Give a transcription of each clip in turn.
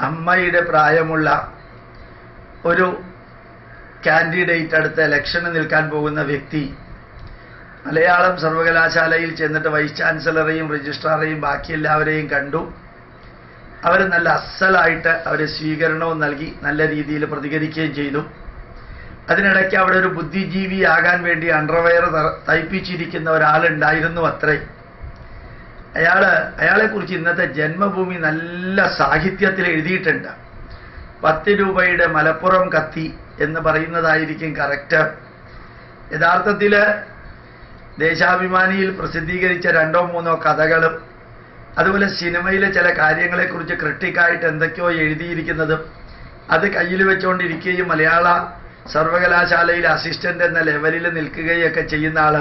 അമ്മയുടെ പ്രായമുള്ള ഒരു കാൻഡിഡേറ്റ് അടുത്ത ഇലക്ഷന് നിൽക്കാൻ പോകുന്ന വ്യക്തി മലയാളം സർവകലാശാലയിൽ ചെന്നിട്ട് വൈസ് ചാൻസലറെയും രജിസ്ട്രാറെയും ബാക്കി എല്ലാവരെയും കണ്ടു. അവർ നല്ല അസലായിട്ട് അവർ സ്വീകരണവും നൽകി നല്ല രീതിയിൽ പ്രതികരിക്കുകയും ചെയ്തു. അതിനിടയ്ക്ക് അവിടെ ഒരു ബുദ്ധിജീവിയാകാൻ വേണ്ടി അണ്ടർവെയർ തയ്പ്പിച്ചിരിക്കുന്ന ഒരാളുണ്ടായിരുന്നു അത്രേ. അയാൾ അയാളെക്കുറിച്ച് ഇന്നത്തെ ജന്മഭൂമി നല്ല സാഹിത്യത്തിൽ എഴുതിയിട്ടുണ്ട്. പത്ത് രൂപയുടെ മലപ്പുറം കത്തി എന്ന് പറയുന്നതായിരിക്കും കറക്റ്റ്. യഥാർത്ഥത്തിൽ ദേശാഭിമാനിയിൽ പ്രസിദ്ധീകരിച്ച രണ്ടോ മൂന്നോ കഥകളും അതുപോലെ സിനിമയിലെ ചില കാര്യങ്ങളെക്കുറിച്ച് ക്രിട്ടിക്കായിട്ട് എന്തൊക്കെയോ എഴുതിയിരിക്കുന്നതും അത് കയ്യിൽ വെച്ചുകൊണ്ടിരിക്കുകയും മലയാള സർവകലാശാലയിൽ അസിസ്റ്റന്റ് എന്ന ലെവലിൽ നിൽക്കുകയൊക്കെ ചെയ്യുന്ന ആൾ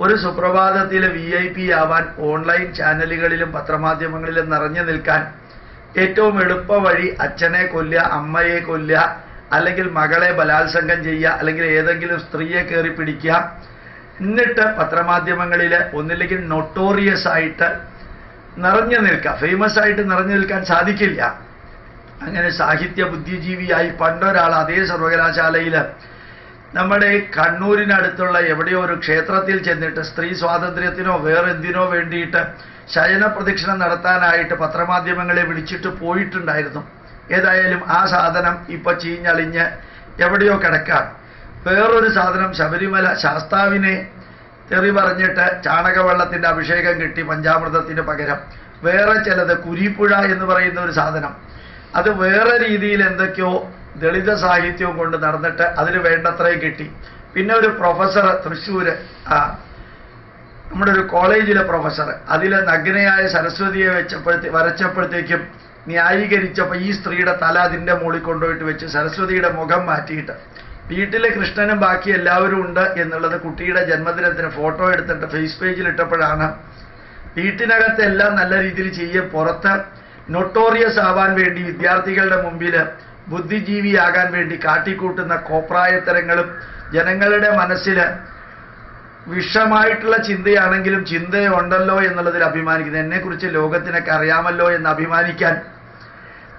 ഒരു സുപ്രഭാതത്തിലെ വി ഐ പി ആവാൻ ഓൺലൈൻ ചാനലുകളിലും പത്രമാധ്യമങ്ങളിലും നിറഞ്ഞു നിൽക്കാൻ ഏറ്റവും എളുപ്പ വഴി അച്ഛനെ കൊല്ലുക അമ്മയെ കൊല്ലുക അല്ലെങ്കിൽ മകളെ ബലാത്സംഗം ചെയ്യുക അല്ലെങ്കിൽ ഏതെങ്കിലും സ്ത്രീയെ കയറി പിടിക്കുക. എന്നിട്ട് പത്രമാധ്യമങ്ങളിൽ ഒന്നില്ലെങ്കിൽ നൊട്ടോറിയസ് ആയിട്ട് നിറഞ്ഞു നിൽക്കുക. ഫേമസ് ആയിട്ട് നിറഞ്ഞു നിൽക്കാൻ സാധിക്കില്ല. അങ്ങനെ സാഹിത്യ ബുദ്ധിജീവിയായി പണ്ടൊരാൾ അതേ സർവകലാശാലയിൽ നമ്മുടെ കണ്ണൂരിനടുത്തുള്ള എവിടെയോ ഒരു ക്ഷേത്രത്തിൽ ചെന്നിട്ട് സ്ത്രീ സ്വാതന്ത്ര്യത്തിനോ വേറെന്തിനോ വേണ്ടിയിട്ട് ശയന പ്രദക്ഷിണം നടത്താനായിട്ട് പത്രമാധ്യമങ്ങളെ വിളിച്ചിട്ട് പോയിട്ടുണ്ടായിരുന്നു. ഏതായാലും ആ സാധനം ഇപ്പൊ ചീഞ്ഞളിഞ്ഞ് എവിടെയോ കിടക്കാം. വേറൊരു സാധനം ശബരിമല ശാസ്താവിനെ തെറി പറഞ്ഞിട്ട് ചാണകവെള്ളത്തിന്റെ അഭിഷേകം കിട്ടി പഞ്ചാമൃതത്തിന് പകരം. വേറെ ചിലത് കുരിപ്പുഴ എന്ന് പറയുന്ന ഒരു സാധനം. അത് വേറെ രീതിയിൽ എന്തൊക്കെയോ ദളിത സാഹിത്യവും കൊണ്ട് നടന്നിട്ട് അതിന് വേണ്ടത്രയും കിട്ടി. പിന്നെ ഒരു പ്രൊഫസർ തൃശ്ശൂര് നമ്മുടെ ഒരു കോളേജിലെ പ്രൊഫസർ അതിലെ നഗ്നയായ സരസ്വതിയെ വെച്ചപ്പോഴത്തേ വരച്ചപ്പോഴത്തേക്കും ന്യായീകരിച്ചപ്പോൾ ഈ സ്ത്രീയുടെ തല അതിന്റെ മുകളിൽ കൊണ്ടുപോയിട്ട് വെച്ച് സരസ്വതിയുടെ മുഖം മാറ്റിയിട്ട്. വീട്ടിലെ കൃഷ്ണനും ബാക്കി എല്ലാവരും ഉണ്ട് എന്നുള്ളത് കുട്ടിയുടെ ജന്മദിനത്തിന് ഫോട്ടോ എടുത്തിട്ട് ഫേസ് പേജിൽ ഇട്ടപ്പോഴാണ് വീട്ടിനകത്തെല്ലാം നല്ല രീതിയിൽ ചെയ്യും പുറത്ത് നൊട്ടോറിയസ് ആവാൻ വേണ്ടി വിദ്യാർത്ഥികളുടെ മുമ്പിൽ ബുദ്ധിജീവിയാകാൻ വേണ്ടി കാട്ടിക്കൂട്ടുന്ന കോപ്രായത്തരങ്ങളും ജനങ്ങളുടെ മനസ്സിൽ വിഷമായിട്ടുള്ള ചിന്തയാണെങ്കിലും ചിന്തയുണ്ടല്ലോ എന്നുള്ളതിൽ അഭിമാനിക്കുന്നത്. എന്നെക്കുറിച്ച് ലോകത്തിനൊക്കെ അറിയാമല്ലോ എന്ന് അഭിമാനിക്കാൻ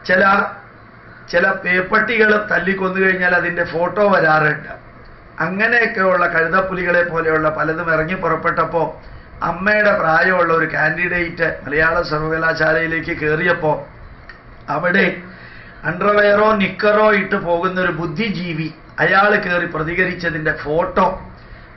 ചില ചില പേപ്പട്ടികൾ തല്ലിക്കൊന്നു കഴിഞ്ഞാൽ അതിന്റെ ഫോട്ടോ വരാറുണ്ട്. അങ്ങനെയൊക്കെയുള്ള കഴുതപ്പുലികളെ പോലെയുള്ള പലതും ഇറങ്ങി പുറപ്പെട്ടപ്പോൾ അമ്മയുടെ പ്രായമുള്ള ഒരു കാൻഡിഡേറ്റ് മലയാള സർവകലാശാലയിലേക്ക് കയറിയപ്പോൾ അവിടെ അണ്ടർവെയറോ നിക്കറോ ഇട്ട് പോകുന്ന ഒരു ബുദ്ധിജീവി അയാൾ കയറി പ്രതികരിച്ചതിന്റെ ഫോട്ടോ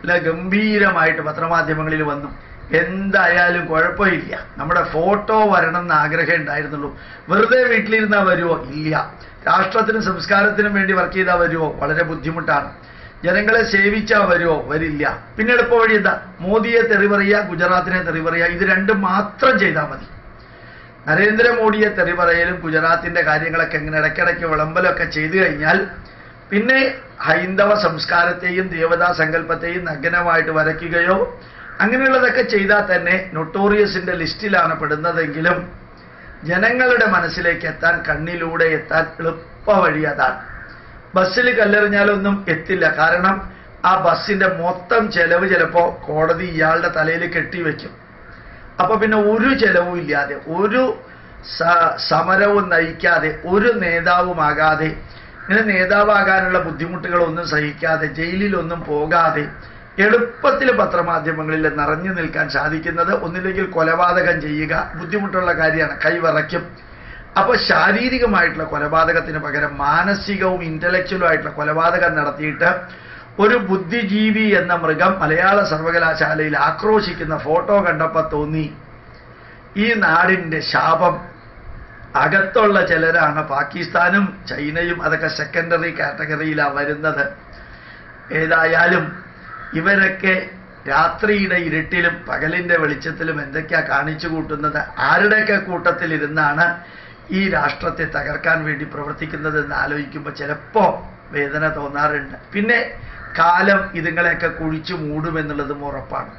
ഗംഭീരമായിട്ട് പത്രമാധ്യമങ്ങളിൽ വന്നു. എന്തായാലും കുഴപ്പമില്ല. നമ്മുടെ ഫോട്ടോ വരണം എന്ന് ആഗ്രഹം ഉണ്ടായിരുന്നുള്ളൂ. വെറുതെ വീട്ടിലിരുന്നാൽ വരുമോ ഇല്ല. രാഷ്ട്രത്തിനും സംസ്കാരത്തിനും വേണ്ടി വർക്ക് ചെയ്താൽ വരുമോ വളരെ ബുദ്ധിമുട്ടാണ്. ജനങ്ങളെ സേവിച്ചാൽ വരുമോ വരില്ല. പിന്നെ എളുപ്പ വഴി എന്താ? മോദിയെ തെറി പറയുക ഗുജറാത്തിനെ തെറി പറയുക ഇത് രണ്ടും മാത്രം ചെയ്താൽ മതി. നരേന്ദ്രമോദിയെ തെറി പറയലും ഗുജറാത്തിന്റെ കാര്യങ്ങളൊക്കെ ഇങ്ങനെ ഇടയ്ക്കിടയ്ക്ക് വിളമ്പലൊക്കെ ചെയ്തു കഴിഞ്ഞാൽ പിന്നെ ഹൈന്ദവ സംസ്കാരത്തെയും ദേവതാ സങ്കല്പത്തെയും നഗ്നമായിട്ട് വരയ്ക്കുകയോ അങ്ങനെയുള്ളതൊക്കെ ചെയ്താൽ തന്നെ നൊട്ടോറിയസിന്റെ ലിസ്റ്റിലാണ് പെടുന്നതെങ്കിലും ജനങ്ങളുടെ മനസ്സിലേക്ക് എത്താൻ കണ്ണിലൂടെ എത്താൻ എളുപ്പ വഴി അതാണ്. ബസ്സിൽ കല്ലെറിഞ്ഞാലൊന്നും എത്തില്ല. കാരണം ആ ബസ്സിന്റെ മൊത്തം ചെലവ് ചിലപ്പോ കോടതി ഇയാളുടെ തലയിൽ കെട്ടിവെക്കും. അപ്പൊ പിന്നെ ഒരു ചെലവും ഇല്ലാതെ ഒരു സമരവും നയിക്കാതെ ഒരു നേതാവുമാകാതെ ഇങ്ങനെ നേതാവാകാനുള്ള ബുദ്ധിമുട്ടുകളൊന്നും സഹിക്കാതെ ജയിലിലൊന്നും പോകാതെ എളുപ്പത്തിൽ പത്രമാധ്യമങ്ങളിൽ നിറഞ്ഞു നിൽക്കാൻ സാധിക്കുന്നത് ഒന്നില്ലെങ്കിൽ കൊലപാതകം ചെയ്യുക ബുദ്ധിമുട്ടുള്ള കാര്യമാണ് കൈവിറയ്ക്കും അപ്പോൾ ശാരീരികമായിട്ടുള്ള കൊലപാതകത്തിന് പകരം മാനസികവും ഇന്റലക്ച്വലും ആയിട്ടുള്ള കൊലപാതകം നടത്തിയിട്ട് ഒരു ബുദ്ധിജീവി എന്ന മൃഗം മലയാള സർവകലാശാലയിൽ ആക്രോശിക്കുന്ന ഫോട്ടോ കണ്ടപ്പോൾ തോന്നി. ഈ നാടിന്റെ ശാപം. അകത്തുള്ള ചിലരാണ് പാകിസ്ഥാനും ചൈനയും അതൊക്കെ സെക്കൻഡറി കാറ്റഗറിയിലാണ് വരുന്നത്. ഏതായാലും ഇവരൊക്കെ രാത്രിയുടെ ഇരുട്ടിലും പകലിന്റെ വെളിച്ചത്തിലും എന്തൊക്കെയാ കാണിച്ചു കൂട്ടുന്നത് ആരുടെയൊക്കെ കൂട്ടത്തിലിരുന്നാണ് ഈ രാഷ്ട്രത്തെ തകർക്കാൻ വേണ്ടി പ്രവർത്തിക്കുന്നത് എന്ന് ആലോചിക്കുമ്പോൾ ചിലപ്പോ വേദന തോന്നാറുണ്ട്. പിന്നെ കാലം ഇതുങ്ങളെയൊക്കെ കുഴിച്ചു മൂടുമെന്നുള്ളതും ഉറപ്പാണ്.